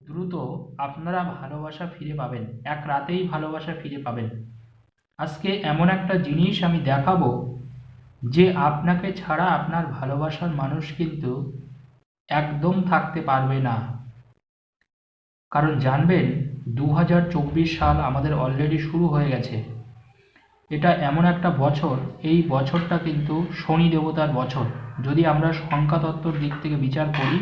দ্রুত আপনারা ভালোবাসা ফিরে পাবেন। এক রাতেই ভালোবাসা ফিরে পাবেন। আজকে এমন একটা জিনিস আমি দেখাবো, যে আপনাকে ছাড়া আপনার ভালোবাসার মানুষ কিন্তু একদম থাকতে পারবে না। কারণ জানবেন দু হাজার চব্বিশ সাল আমাদের অলরেডি শুরু হয়ে গেছে। এটা এমন একটা বছর, এই বছরটা কিন্তু শনি দেবতার বছর। যদি আমরা সংখ্যাতত্ত্বর দিক থেকে বিচার করি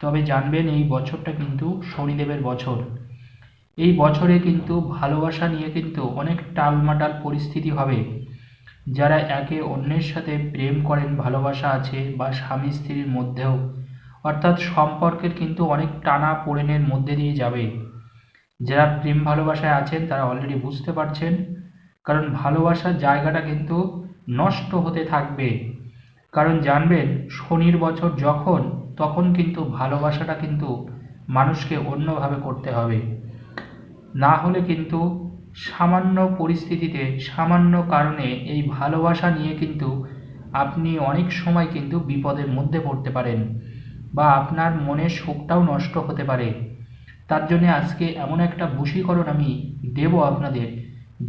তবে জানবেন এই বছরটা কিন্তু শনিদেবের বছর। এই বছরে কিন্তু ভালোবাসা নিয়ে কিন্তু অনেক টালমাটাল পরিস্থিতি হবে। যারা একে অন্যের সাথে প্রেম করেন, ভালোবাসা আছে বা স্বামী স্ত্রীর মধ্যেও, অর্থাৎ সম্পর্কের কিন্তু অনেক টানা পোড়েনের মধ্যে দিয়ে যাবে। যারা প্রেম ভালোবাসায় আছেন, তারা অলরেডি বুঝতে পারছেন, কারণ ভালোবাসার জায়গাটা কিন্তু নষ্ট হতে থাকবে। কারণ জানবেন, শনির বছর যখন তখন কিন্তু ভালোবাসাটা কিন্তু মানুষকে অন্যভাবে করতে হবে। না হলে কিন্তু সামান্য পরিস্থিতিতে, সামান্য কারণে এই ভালোবাসা নিয়ে কিন্তু আপনি অনেক সময় কিন্তু বিপদের মধ্যে পড়তে পারেন বা আপনার মনের সুখটাও নষ্ট হতে পারে। তার জন্য আজকে এমন একটা বশীকরণ আমি দেব আপনাদের,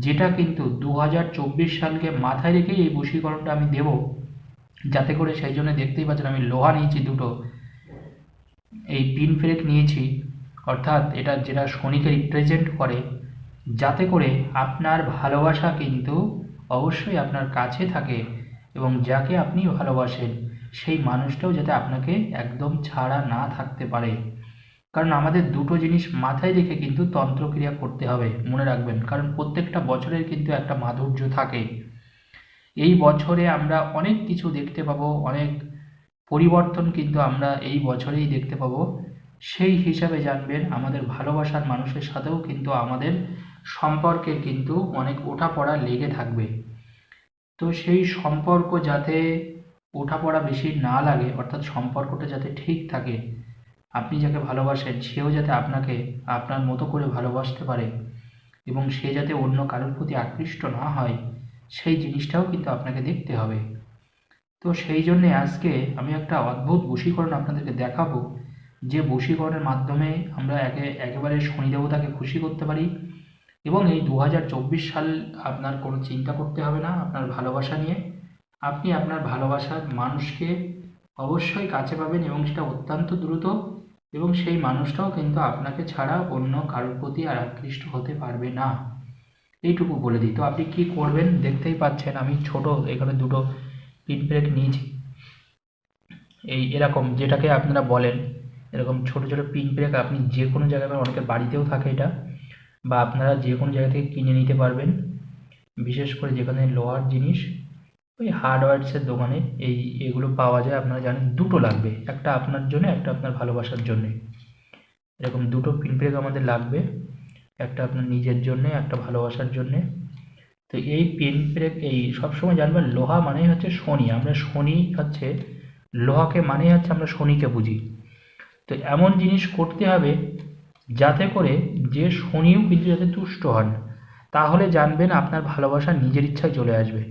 যেটা কিন্তু দু হাজার চব্বিশ সালকে মাথায় রেখেই এই বশীকরণটা আমি দেব। যাতে করে সেই জন্য দেখতেই পাচ্ছেন আমি লোহা নিয়েছি দুটো। এই পিন ফ্রেক নিয়েছি, অর্থাৎ এটা যেটা শনিকে রিপ্রেজেন্ট করে, যাতে করে আপনার ভালোবাসা কিন্তু অবশ্যই আপনার কাছে থাকে এবং যাকে আপনি ভালোবাসেন, সেই মানুষটাও যাতে আপনাকে একদম ছাড়া না থাকতে পারে। কারণ আমাদের দুটো জিনিস মাথায় রেখে কিন্তু তন্ত্রক্রিয়া করতে হবে, মনে রাখবেন। কারণ প্রত্যেকটা বছরের কিন্তু একটা মাধুর্য থাকে। এই বছরে আমরা অনেক কিছু দেখতে পাবো, অনেক পরিবর্তন কিন্তু আমরা এই বছরেই দেখতে পাবো। সেই হিসাবে জানবেন আমাদের ভালোবাসার মানুষের সাথেও কিন্তু আমাদের সম্পর্কের কিন্তু অনেক ওঠাপড়া লেগে থাকবে। তো সেই সম্পর্ক যাতে ওঠাপড়া বেশি না লাগে, অর্থাৎ সম্পর্কটা যাতে ঠিক থাকে, আপনি যাকে ভালোবাসেন সেও যাতে আপনাকে আপনার মতো করে ভালোবাসতে পারে এবং সে যাতে অন্য কারোর প্রতি আকৃষ্ট না হয়, সেই জিনিসটাও কিন্তু আপনাকে দেখতে হবে। তো সেই জন্যে আজকে আমি একটা অদ্ভুত বশীকরণ আপনাদেরকে দেখাবো, যে বশীকরণের মাধ্যমে আমরা একে, একেবারে শনি দেবতাকে খুশি করতে পারি এবং এই দু হাজার চব্বিশ সাল আপনার কোনো চিন্তা করতে হবে না, আপনার ভালোবাসা নিয়ে। আপনি আপনার ভালোবাসার মানুষকে অবশ্যই কাছে পাবেন এবং সেটা অত্যন্ত দ্রুত এবং সেই মানুষটাও কিন্তু আপনাকে ছাড়া অন্য কারোর প্রতি আর আকৃষ্ট হতে পারবে না। এইটুকু বলে দিই। তো আপনি কি করবেন দেখতেই পাচ্ছেন, আমি ছোট, এখানে দুটো পিন ব্রেক নিয়েছি। এই এরকম যেটাকে আপনারা বলেন এরকম ছোট ছোট পিন ব্রেক আপনি যে কোনো জায়গায় পাবেন, অনেকের বাড়িতেও থাকে এটা বা আপনারা যে কোনো জায়গা থেকে কিনে নিতে পারবেন। বিশেষ করে যেখানে লোহার জিনিস ওই হার্ডওয়্যারসের দোকানে এই এগুলো পাওয়া যায়। আপনারা জানেন দুটো লাগবে একটা আপনার জন্য একটা আপনার ভালোবাসার জন্যে। এরকম দুটো পিন ব্রেক আমাদের লাগবে একটা আপনার নিজের জন্যে একটা ভালোবাসার জন্যে। তো এই পেন ব্রেক এই সবসময় জানবেন লোহা মানেই হচ্ছে শনি। আমরা শনি হচ্ছে, লোহাকে মানেই হচ্ছে আমরা শনিকে বুঝি। তো এমন জিনিস করতে হবে যাতে করে যে শনিও কিন্তু যাতে তুষ্ট হন, তাহলে জানবেন আপনার ভালোবাসা নিজের ইচ্ছায় চলে আসবে।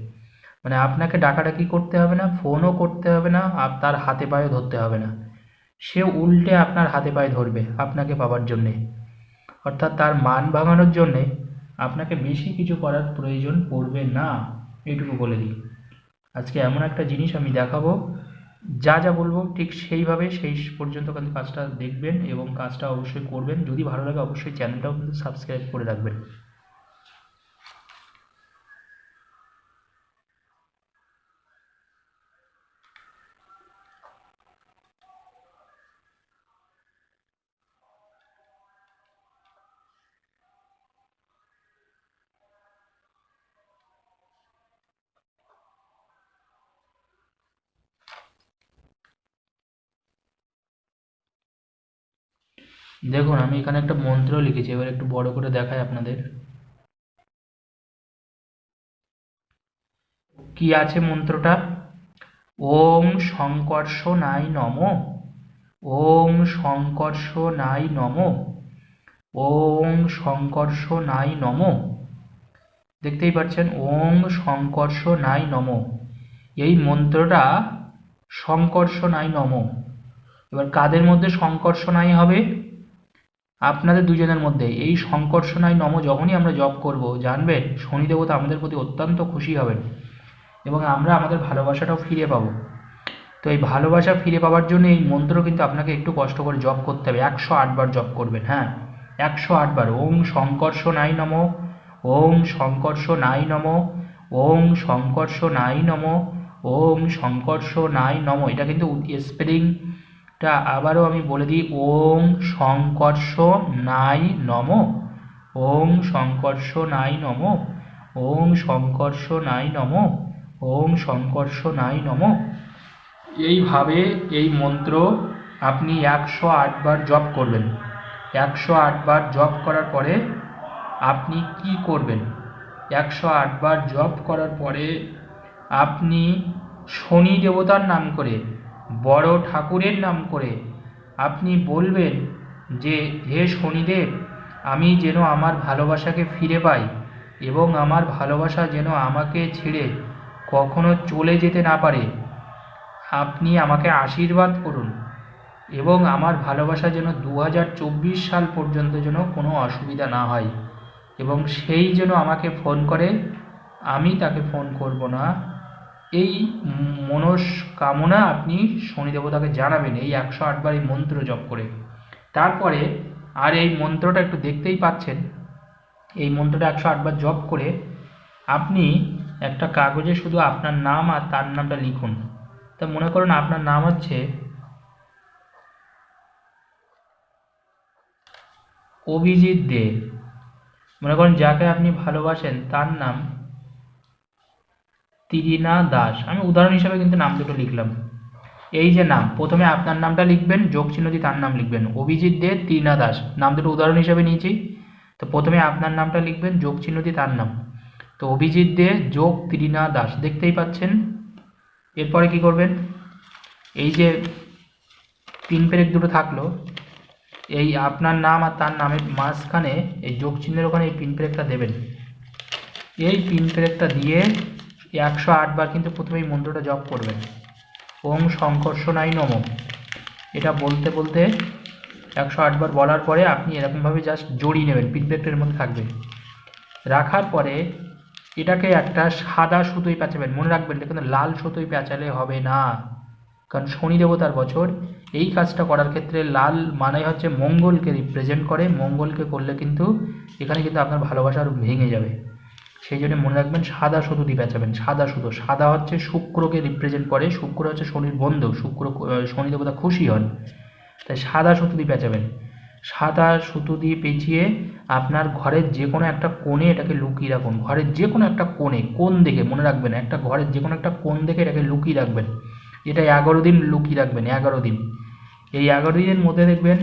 মানে আপনাকে ডাকাডাকি করতে হবে না, ফোনও করতে হবে না, আর তার হাতে পায়ে ধরতে হবে না। সে উল্টে আপনার হাতে পায়ে ধরবে আপনাকে পাওয়ার জন্যে। অর্থাৎ তার মান ভাঙানোর জন্যে আপনাকে বেশি কিছু করার প্রয়োজন পড়বে না। এটুকু বলে দিই। আজকে এমন একটা জিনিস আমি দেখাবো। যা যা বলব ঠিক সেইভাবে সেই পর্যন্ত কাজটা দেখবেন এবং কাজটা অবশ্যই করবেন। যদি ভালো লাগে অবশ্যই চ্যানেলটাও কিন্তু সাবস্ক্রাইব করে রাখবেন। দেখুন, আমি এখানে একটা মন্ত্র লিখেছি, এবার একটু বড় করে দেখাই আপনাদের। কি আছে মন্ত্রটা? ওম শঙ্কর্ষণাই নম, ওম শঙ্কর্ষণাই নম, ওম শঙ্কর্ষণাই নম। দেখতেই পাচ্ছেন, ওম শঙ্কর্ষণাই নম। এই মন্ত্রটা শঙ্কর্ষণাই নম। এবার কাদের মধ্যে শঙ্কর্ষণাই হবে? আপনাদের দুজনের মধ্যে এই সংকর্ষণায় নম যখনই আমরা জপ করব, জানবেন? শনি দেবতা আমাদের প্রতি অত্যন্ত খুশি হবেন এবং আমরা আমাদের ভালোবাসাটাও ফিরে পাবো। তো এই ভালোবাসা ফিরে পাওয়ার জন্য এই মন্ত্র কিন্তু আপনাকে একটু কষ্ট করে জপ করতে হবে। একশো আটবার জপ করবেন হ্যাঁ? একশো আটবার ওম সংকর্ষ নাই নম, ওম শঙ্কর্ষ নাই নম, ওম শঙ্কর্ষ নাই নম, ওম সংকর্ষ নাই নম। এটা কিন্তু স্পেলিংটা আবারও আমি বলে দিই ওম শঙ্কর্ষ নাই নম। ওম শঙ্কর্ষ নাই নম। ওম শঙ্কর্ষ নাই নম। ওম শঙ্কর্ষ নাই নম। এইভাবে এই মন্ত্র আপনি একশো আটবার জপ করবেন। একশো আটবার জপ করার পরে আপনি কি করবেন? একশো আটবার জপ করার পরে আপনি শনি দেবতার নাম করে বড় ঠাকুরের নাম করে। আপনি বলবেন যে, হে শনিদেব, আমি যেন আমার ভালোবাসাকে ফিরে পাই এবং আমার ভালোবাসা যেন আমাকে ছেড়ে কখনো চলে যেতে না পারে। আপনি আমাকে আশীর্বাদ করুন এবং আমার ভালোবাসা যেন দু হাজার চব্বিশ সাল পর্যন্ত যেন কোনো অসুবিধা না হয় এবং সেই যেন আমাকে ফোন করে। আমি তাকে ফোন করব না। এই মনস্কামনা আপনি শনি দেবতাকে জানাবেন, এই একশো আটবার এই মন্ত্র জপ করে। তারপরে আর এই মন্ত্রটা একটু দেখতেই পাচ্ছেন, এই মন্ত্রটা একশো আটবার জপ করে আপনি একটা কাগজে শুধু আপনার নাম আর তার নামটা লিখুন। তা মনে করুন আপনার নাম হচ্ছে অভিজিৎ দে। মনে করেন যাকে আপনি ভালোবাসেন, তার নাম তিরিনা দাস। আমি উদাহরণ হিসাবে কিন্তু নাম দুটো লিখলাম। এই যে নাম, প্রথমে আপনার নামটা লিখবেন, যোগ চিহ্ন দিয়ে তার নাম লিখবেন। অভিজিৎ দে, তিরিনা দাস। নাম দুটো উদাহরণ হিসাবে নিয়েছি। তো প্রথমে আপনার নামটা লিখবেন, যোগ চিহ্ন দিয়ে তার নাম। তো অভিজিৎ দে, যোগ তিরিনা দাস। দেখতেই পাচ্ছেন। এরপরে কি করবেন? এই যে পিন পেরেক দুটো থাকল, এই আপনার নাম আর তার নামের মাঝখানে এই যোগ চিহ্নের ওখানে এই পিন পেরেকটা দেবেন। এই পিন পেরেকটা দিয়ে একশো আটবার কিন্তু প্রথমে এই মন্ত্রটা জপ করবেন। ওম শঙ্কর্ষণাই নম। এটা বলতে বলতে একশো আটবার বলার পরে আপনি এরকমভাবে জাস্ট জড়িয়ে নেবেন পিন মধ্যে থাকবে। রাখার পরে এটাকে একটা সাদা সুতোই প্যাঁচাবেন মনে রাখবেন কিন্তু লাল সুতোই প্যাঁচালে হবে না। কারণ শনি দেবতার বছর, এই কাজটা করার ক্ষেত্রে লাল মানে হচ্ছে মঙ্গলকে রিপ্রেজেন্ট করে, মঙ্গলকে করলে কিন্তু এখানে কিন্তু আপনার ভালোবাসা ভেঙে যাবে। সেই জন্য মনে রাখবেন সাদা সুতো দিয়ে পেঁচাবেন, সাদা সুতো। সাদা হচ্ছে শুক্রকে রিপ্রেজেন্ট করে, শুক্র হচ্ছে শনির বন্ধু, শুক্র শনি দেবতা খুশি হন। তাই সাদা সুতো দিয়ে পেঁচাবেন। সাদা সুতো দিয়ে পেঁচিয়ে আপনার ঘরের যে কোনো একটা কোণে এটাকে লুকিয়ে রাখুন। ঘরের যে কোনো একটা কোণে, কোণ দেখে, মনে রাখবেন, একটা ঘরের যে কোনো একটা কোণ দেখে এটাকে লুকিয়ে রাখবেন। এটা এগারো দিন লুকিয়ে রাখবেন, এগারো দিন। এই এগারো দিনের মধ্যে দেখবেন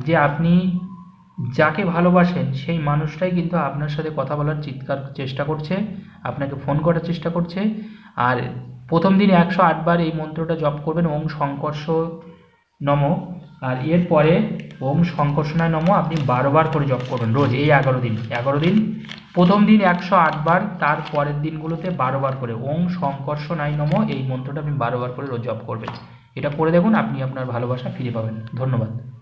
যে আপনি যাকে ভালোবাসেন, সেই মানুষটাই কিন্তু আপনার সাথে কথা বলার চিৎকার চেষ্টা করছে, আপনাকে ফোন করার চেষ্টা করছে। আর প্রথম দিন একশো আটবার এই মন্ত্রটা জপ করবেন, ওম শঙ্কর্ষ নম। আর এরপরে ওম সংকর্ষণায় নম, আপনি বারোবার করে জপ করবেন রোজ, এই এগারো দিন। এগারো দিন, প্রথম দিন একশো আটবার তার পরের দিনগুলোতে বারোবার করে ওম শঙ্কর্ষণায় নম, এই মন্ত্রটা আপনি বারোবার করে রোজ জপ করবেন। এটা করে দেখুন, আপনি আপনার ভালোবাসা ফিরে পাবেন। ধন্যবাদ।